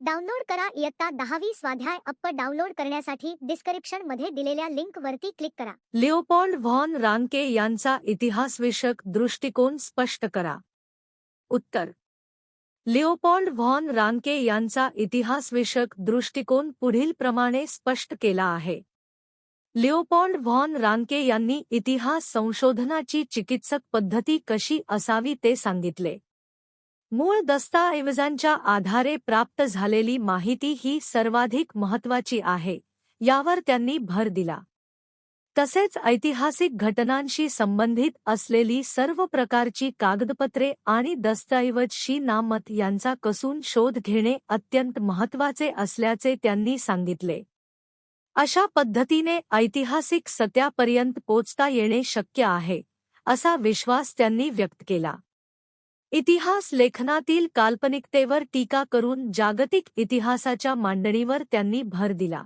Download करा इयत्ता दहावी स्वाध्याय अप्प डाउनलोड करण्यासाठी डिस्क्रिप्शनमध्ये दिलेल्या लिंक वरती क्लिक करा. लिओपॉल्ड व्हॉन रानके यांचा इतिहासविषयक दृष्टिकोन स्पष्ट करा. उत्तर. लिओपॉल्ड व्हॉन रानके यांचा इतिहासविषयक दृष्टिकोन पुढील प्रमाणे स्पष्ट केला आहे. लिओपॉल्ड व्हॉन रानके यांनी इतिहास संशोधनाची चिकित्सक पद्धती कशी असावी ते सांगितले. मूळ दस्ताऐवजांच्या आधारे प्राप्त झालेली माहिती ही सर्वाधिक महत्वाची आहे यावर त्यांनी भर दिला. तसेच ऐतिहासिक घटनांशी संबंधित असलेली सर्व प्रकारची कागदपत्रे आणि दस्तऐवजशी नामत यांचा कसून शोध घेणे अत्यंत महत्त्वाचे असल्याचे त्यांनी सांगितले. अशा पद्धतीने ऐतिहासिक सत्यापर्यंत पोचता येणे शक्य आहे असा विश्वास त्यांनी व्यक्त केला. इतिहास लेखनातील काल्पनिकतेवर टीका करून जागतिक इतिहासाच्या मांडणीवर त्यांनी भर दिला.